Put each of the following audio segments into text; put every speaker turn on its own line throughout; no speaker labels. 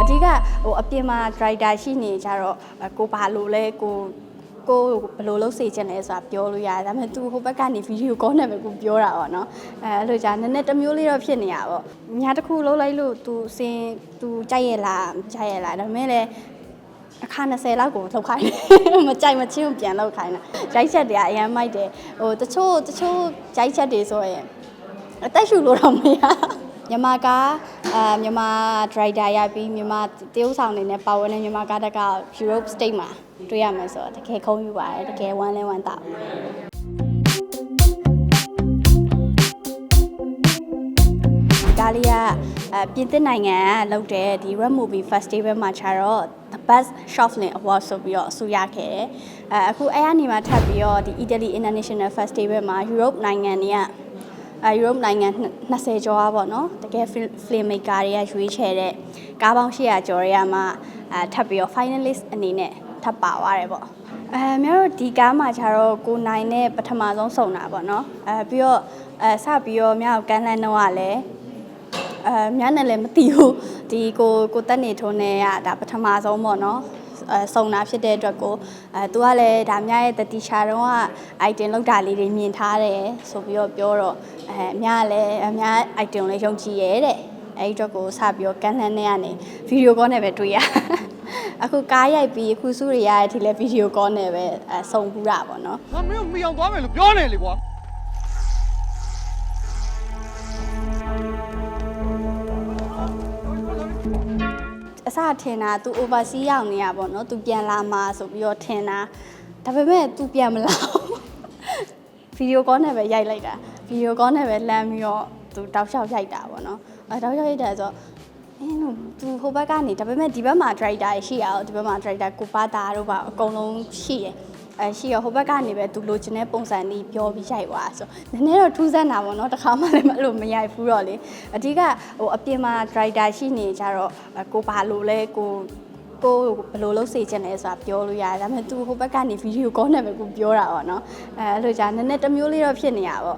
အဓိကဟိုအပြင်မှာ driver ရှိနေကြတော့အဲကိုဘာလို့လဲကိုကိုဘယ်လိုလုပ်စေချင်လဲဆိုတာပြောလို့ရတယ်ဒါပေမဲ့ तू ဟိုဘက်ကနေဗီဒီယိုကောနဲ့ပဲကိုပြောတာပေါ့နော်အဲအဲ့လိုကြာနည်းနည်းတစ်မျိုးလေးတော့ဖြစ်နေရပါပေါ့ညာတစ်ခုလုံးလိုက်လို့ तू စင် तू ကြိုက်ရလားမကြိုက်ရလားဒါပေမဲ့လည်းအခါ20လောက်ကိုလောက်ခိုင်းတယ်မကြိုက်မချင်းကိုပြန်လောက်ခိုင်းတာရိုက်ချက်တွေကအရန်မိုက်တယ်ဟိုတချို့တချို့ရိုက်ချက်တွေဆိုရင် အသက်ရှူလို့တော့မရ မြန်မာကားအာမြန်မာဒရိုက်တာရပြီးမြန်မာတရုတ်ဆောင်နေနဲ့ပါဝင်တဲ့မြန်မာကားတက်က Europe State မှာတွေ့ရမယ်ဆိုတော့တကယ်ခုံးယူပါတယ်တကယ်ဝမ်းလဲဝမ်းသာပါတယ်ဒါလေးကအဲပြင်သစ်နိုင်ငံကလုပ်တဲ့ဒီ Red Movie Festival မှာခြားတော့ the best short film award ဆိုပြီးတော့အဆိုရခဲ့တယ်အဲအခုအဲ့အနေမှာထပ်ပြီးတော့ဒီ Italy International Festival မှာ Europe နိုင်ငံတွေက အဲ Europe နိုင်ငံ20ကျော်อ่ะပေါ့နော်တကယ် film maker တွေကရွေးချယ်တဲ့ကားပေါင်း800ကျော်တွေကမှအဲထပ်ပြီးတော့ finalist အနေနဲ့ထပ်ပါသွားတယ်ပေါ့အဲများတို့ဒီကားမှာကျတော့ကိုနိုင်နဲ့ပထမဆုံးစုံတာပေါ့နော်အဲပြီးတော့အဲစပြီးတော့မြောက်ကန်းလန်းတော့ကလည်းအဲမြန်းနဲ့လည်းမသိဘူးဒီကိုကိုတက်နေထုံးနဲ့ကဒါပထမဆုံးပေါ့နော်အဲ စုံတာဖြစ်တဲ့အတွက်ကိုအဲသူကလည်းဒါမြရဲ့တတိချာတော့က item လောက်တာလေးတွေမြင်ထားတယ်ဆိုပြီးတော့ပြောတော့အဲမြကလည်းအမြ item လေးယုံကြည်ရဲတဲ့အဲ့ဒီအတွက်ကိုစပြီးတော့ကန်လှမ်းနဲ့ကနေဗီဒီယိုကောနဲ့ပဲတွေ့ရအခုကားရိုက်ပြီးအခုစုတွေရတဲ့အထိလည်းဗီဒီယိုကောနဲ့ပဲအဲစုံပူတာပေါ့နော်
ငါမင်းကိုမီအောင်သွားမယ်လို့ပြောနေလေကွာ
အစထင်တာ तू oversea ရောက်နေရပေါ့နော် तू ပြန်လာမှာဆိုပြီးတော့ထင်တာဒါပေမဲ့ तू ပြန်မလာဗီဒီယိုကောနဲ့ပဲရိုက်လိုက်တာဗီဒီယိုကောနဲ့ပဲလမ်းပြီးတော့ तू တောက်လျှောက်ရိုက်တာပေါ့နော်အဲတောက်လျှောက်ရိုက်တာဆိုတော့အင်းတို့ तू ဟိုဘက်ကနေဒါပေမဲ့ဒီဘက်မှာ driver ရှိရအောင်ဒီဘက်မှာ driver ကိုပါတာတို့ပါအကုန်လုံးရှိရယ် အဲရှိရဟိုဘက်ကနေပဲသူလိုချင်တဲ့ပုံစံလေးပြောပြီးရိုက်သွားဆိုနည်းနည်းတော့ထူးဆန်းတာပေါ့နော်တခါမှလည်းမလို့မရိုက်ဘူးတော့လေအဓိကဟိုအပြင်မှာ driver ရှိနေကြတော့အဲကိုဘာလို့လဲကိုကိုဘယ်လိုလုပ်စေချင်လဲဆိုတာပြောလို့ရတယ်ဒါပေမဲ့ तू ဟိုဘက်ကနေဗီဒီယိုကောနဲ့ပဲကိုပြောတာပေါ့နော်အဲအဲ့လိုကြာနည်းနည်းတစ်မျိုးလေးတော့ဖြစ်နေရပါပေါ့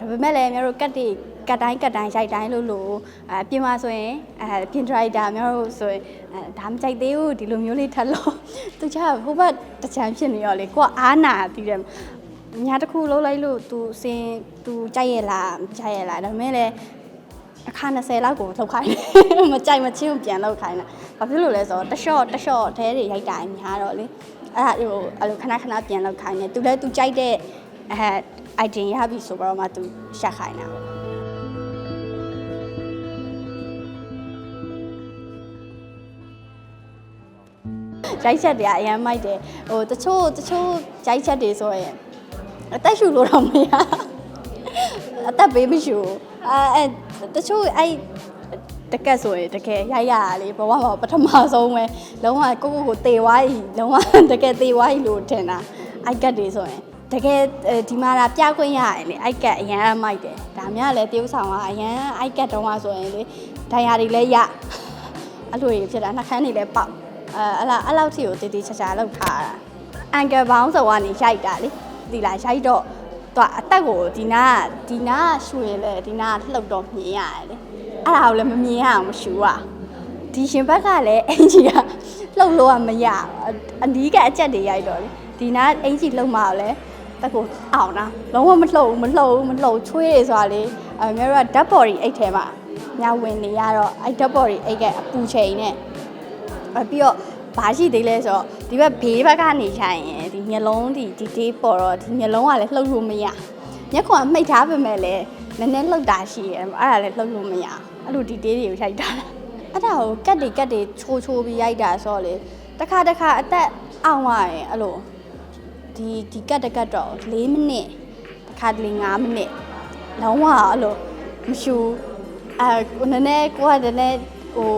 ဒါပေမဲ့လည်းများတို့ကတ်တွေ ကတ်တိုင်းကတ်တိုင်းရိုက်တိုင်းလို့လို့အဲပြင်မှာဆိုရင်အဲပြင်ဒရိုက်တာများတို့ဆိုရင်အဲဒါမကြိုက်သေးဘူးဒီလိုမျိုးလေးထပ်လို့သူချဟိုဘက်တချမ်းဖြစ်နေရောလေကိုကအားနာပြီးတယ်ညာတစ်ခုလုံးလိုက်လို့ तू စင် तू ကြိုက်ရလားမကြိုက်ရလားဒါပေမဲ့လည်းအခါ20လောက်ကိုလောက်ခိုင်းတယ်မကြိုက်မချင်းကိုပြန်လောက်ခိုင်းတာဘာဖြစ်လို့လဲဆိုတော့တရှော့တရှော့ထဲတွေရိုက်တာအများတော့လေအဲ့ဒါဟိုအဲ့လိုခဏခဏပြန်လောက်ခိုင်းတယ် तू လည်း तू ကြိုက်တဲ့အဲ item ရပြီဆိုတော့မှ तू ရှက်ခိုင်းတာ ရိုက်ချက်တွေကအရန်မိုက်တယ်ဟိုတချို့တချို့ရိုက်ချက်တွေဆိုရင်အသက်ရှူလို့တော့မရအသက်ဘေးမရှူအဲအဲတချို့အဲ့တကက်ဆိုရင်တကယ်ရိုက်ရတာလေဘဝမှာပထမဆုံးပဲလုံးဝကိုကိုကိုတေဝါးကြီးလုံးဝတကယ်တေဝါးကြီးလို့ထင်တာအိုက်ကတ်တွေဆိုရင်တကယ်ဒီမှာဒါပြခွင့်ရတယ်လေအိုက်ကတ်အရန်မိုက်တယ်ဒါမှလည်းတရုပ်ဆောင်ကအရန်အိုက်ကတ်တုံးကဆိုရင်လေဒိုင်ယာတွေလည်းရအဲ့လိုတွေဖြစ်တာနှာခမ်းတွေလည်းပေါက် အဲအဲ့လားအဲ့လောက်ထိကိုတည်တည်ချာချာလောက်ထားတာအန်ကယ်ဘောင်းဆိုကနေရိုက်တာလေဒီလားရိုက်တော့သူကအသက်ကိုဒီနာကဒီနာကရွှေလေဒီနာကလှုပ်တော့မြင်ရတယ်လေအဲ့ဒါကိုလည်းမမြင်ရအောင်မရှူอ่ะဒီရှင်ဘက်ကလည်းအင်ကြီးကလှုပ်လို့ကမရအနီးကအကြက်တွေရိုက်တော့လေဒီနာကအင်ကြီးလှုပ်မှလည်းတက်ကိုအောင်တာလုံးဝမလှုပ်ဘူးမလှုပ်ဘူးမလှုပ်ချွေးတွေဆိုတာလေအဲမျိုးကဓာတ်ပေါ်ကြီးအိတ်ထဲမှာညဝင်နေရတော့အဲ့ဓာတ်ပေါ်ကြီးအိတ်ကအပူချိန်နဲ့အပြီးတော့ ဘာရှိသေးလဲဆိုတော့ဒီဘက်ဘေးဘက်ကနေထိုင်ရင်ဒီမျက်လုံးဒီဒီတေးပေါ်တော့ဒီမျက်လုံးကလည်းလှုပ်လို့မရမျက်ခွန်မှိတ်ထားပေမဲ့လည်းနည်းနည်းလှုပ်တာရှိရဲအဲ့ဒါလည်းလှုပ်လို့မရအဲ့လိုဒီတေးတွေကိုရိုက်တာအဲ့ဒါကိုကတ်တွေကတ်တွေချိုးချိုးပြီးရိုက်တာဆိုတော့လေတစ်ခါတစ်ခါအသက်အောင်သွားရင်အဲ့လိုဒီဒီကတ်တကတ်တော့၄မိနစ်တစ်ခါတလေ5မိနစ်လုံးဝအဲ့လိုမရှူအဲနည်းနည်းကိုကနည်းနည်းဟို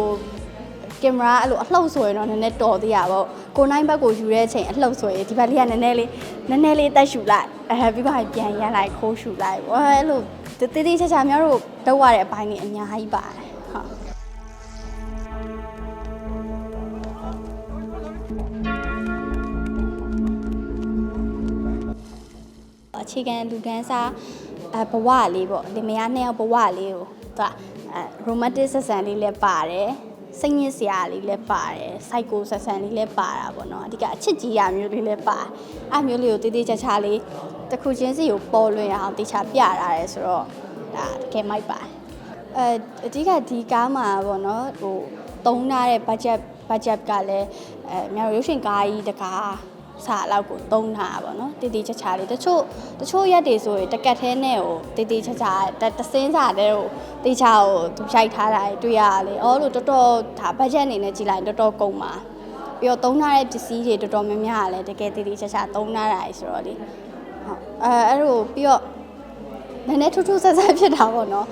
ကင်မရာအဲ့လိုအလှုပ်ဆိုရင်တော့နည်းနည်းတော်သေးရပါဘောကိုနိုင်ဘက်ကိုယူတဲ့အချိန်အလှုပ်ဆိုရင်ဒီဘက်လေးကနည်းနည်းလေးနည်းနည်းလေးတက်ရှူလိုက်အဲပြီးပါပြန်ရလိုက်ခိုးရှူလိုက်ဘောအဲ့လိုတေးသေးချာချာများတို့တော့ရတဲ့အပိုင်းကြီးအများကြီးပါတယ်ဟုတ်အခြေခံလူကန်းစားအဘဝလေးပေါ့လင်မယားနှစ်ယောက်ဘဝလေးကိုသူကအဲ romantic ဆက်ဆံလေးလည်းပါတယ် စိတ်ညစ်စရာလေးလည်းပါတယ်စိုက်ကိုဆက်ဆန်လေးလည်းပါတာပေါ့နော်အဓိကအချစ်ကြီးရမျိုးလေးလည်းပါအဲ့မျိုးလေးကိုတေးသေးချာချာလေးတစ်ခုချင်းစီကိုပေါ်လွင်အောင်တေချာပြထားရဲဆိုတော့ဒါတကယ်မိုက်ပါတယ်အဲအဓိကဒီကားမှာပေါ့နော်ဟိုတုံးထားတဲ့ budget budget ကလည်းအဲများရုပ်ရှင်ကားကြီးတကား စာလောက်ကိုတုံးထားတာပေါ့နော်တေးသေးချာချာလေးတချို့တချို့ရက်တွေဆိုရင်တကက်သေးနဲ့ကိုတေးသေးချာချာတတစင်းစာတဲ့ကိုတေးချာကိုသူရိုက်ထားတာတွေ့ရတာလေအော်လို့တော်တော်ဒါ budget အနေနဲ့ကြည်လိုက်ရင်တော်တော်ကုန်ပါပြီးတော့သုံးထားတဲ့ပစ္စည်းတွေတော်တော်များများကလည်းတကယ်တည်တည်ချာချာသုံးထားတာဆိုတော့လေဟုတ်အဲအဲ့လိုပြီးတော့နည်းနည်းထူးထူးဆန်းဆန်းဖြစ်တာပေါ့နော်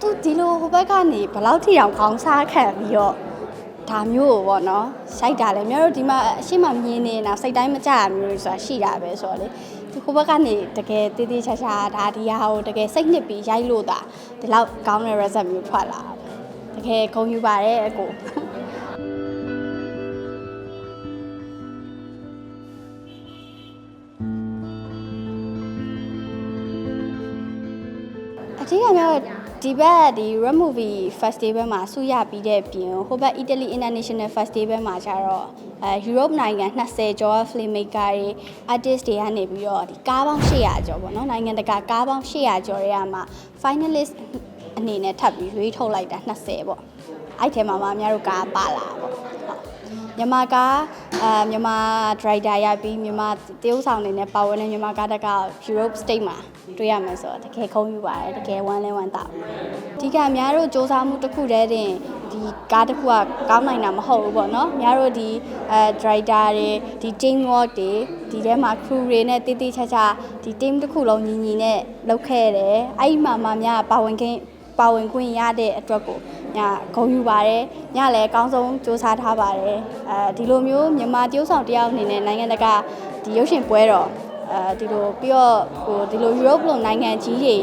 သူဒီလိုဟိုဘက်ကနေဘယ်လောက်ထိအောင်ခေါင်းစားခံပြီးတော့ ဒါမျိုးကိုပေါ့နော်ရှိုက်တာလေမျိုးတို့ဒီမှာအရှိမမြင်နေတာစိတ်တိုင်းမကြရမျိုးတွေဆိုတာရှိတာပဲဆိုတော့လေဒီဟိုဘက်ကနေတကယ်တည်တည်ချာချာဒါဒီဟာကိုတကယ်စိတ်နှစ်ပြီးရိုက်လို့တာဒီလောက်ကောင်းတဲ့ result မျိုးထွက်လာတာတကယ်ဂုဏ်ယူပါတယ်အကိုအထူးကများ ဒီဘက်ဒီ Red Movie Festival မှာဆုရပြီးတဲ့ပြင်ဟိုဘက် Italy International Festival မှာကျတော့အဲ Europe နိုင်ငံ20ကျော် filmmaker တွေ artist တွေကနေပြီးတော့ဒီကားပေါင်း800ကျော်ပေါ့နော်နိုင်ငံတကာကားပေါင်း800ကျော်တွေကမှ finalist အနေနဲ့ထပ်ပြီးရွေးထုတ်လိုက်တာ20ပေါ့အဲ့ထဲမှာမှအများတို့ကားပါလာပေါ့ဟုတ်မြန်မာကား အာမြန်မာဒရိုက်တာရပြီးမြန်မာတရုပ်ဆောင်တွေနဲ့ပါဝင်တဲ့မြန်မာကားတက်က Europe State မှာတွေ့ရမယ်ဆိုတော့တကယ်ခုံးယူပါတယ်တကယ်ဝမ်းလဲဝမ်းသာအဓိကအများတို့စ조사မှုတစ်ခုတည်းတင်ဒီကားတစ်ခုကကောင်းနိုင်တာမဟုတ်ဘူးပေါ့နော်အများတို့ဒီအဲ driver တွေဒီ team work တွေဒီထဲမှာ crew တွေနဲ့တေးသေးချာချာဒီ team တစ်ခုလုံးညီညီနဲ့လုပ်ခဲ့တယ်အဲ့ဒီမှာမှများပါဝင်ခင် ပါဝင်ခွင့်ရတဲ့အတွက်ကိုညဂုဏ်ယူပါတယ်ညလည်းအကောင်းဆုံးစူးစမ်းထားပါတယ်အဲဒီလိုမျိုးမြန်မာတရုပ်ဆောင်တယောက်အနေနဲ့နိုင်ငံတကာဒီရုပ်ရှင်ပွဲတော်အဲဒီလိုပြီးတော့ဟိုဒီလို Europe လိုနိုင်ငံကြီးတွေ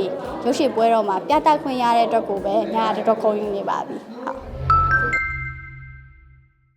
ရုပ်ရှင်ပွဲတော်မှာပြသခွင့်ရတဲ့အတွက်ကိုပဲညတော်တော်ဂုဏ်ယူနေပါပြီ